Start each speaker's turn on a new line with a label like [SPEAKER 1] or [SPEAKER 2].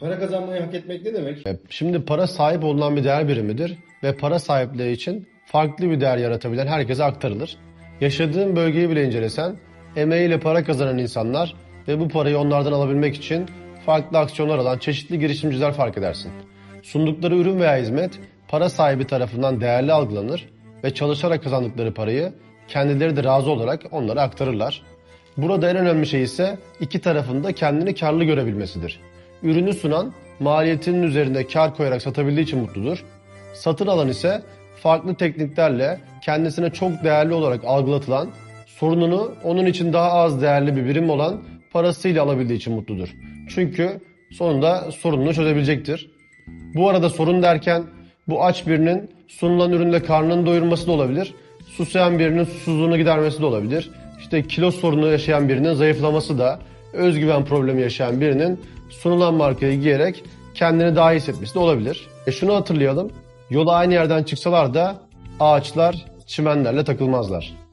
[SPEAKER 1] Para kazanmayı hak etmek ne demek?
[SPEAKER 2] E, Şimdi para sahip olunan bir değer birimidir ve para sahipleri için farklı bir değer yaratabilen herkese aktarılır. Yaşadığın bölgeyi bile incelesen, emeğiyle para kazanan insanlar ve bu parayı onlardan alabilmek için farklı aksiyonlar alan çeşitli girişimciler fark edersin. Sundukları ürün veya hizmet para sahibi tarafından değerli algılanır ve çalışarak kazandıkları parayı kendileri de razı olarak onlara aktarırlar. Burada en önemli şey ise iki tarafın da kendini karlı görebilmesidir. Ürünü sunan maliyetinin üzerinde kar koyarak satabildiği için mutludur. Satın alan ise farklı tekniklerle kendisine çok değerli olarak algılatılan, sorununu onun için daha az değerli bir birim olan parasıyla alabildiği için mutludur. Çünkü sonunda sorununu çözebilecektir. Bu arada sorun derken bu aç birinin sunulan ürünle karnını doyurması da olabilir. Susayan birinin susuzluğunu gidermesi de olabilir. İşte kilo sorunu yaşayan birinin zayıflaması da, özgüven problemi yaşayan birinin sunulan markayı giyerek kendini daha iyi hissetmesi de olabilir. E şunu hatırlayalım. Yola aynı yerden çıksalar da ağaçlar çimenlerle takılmazlar.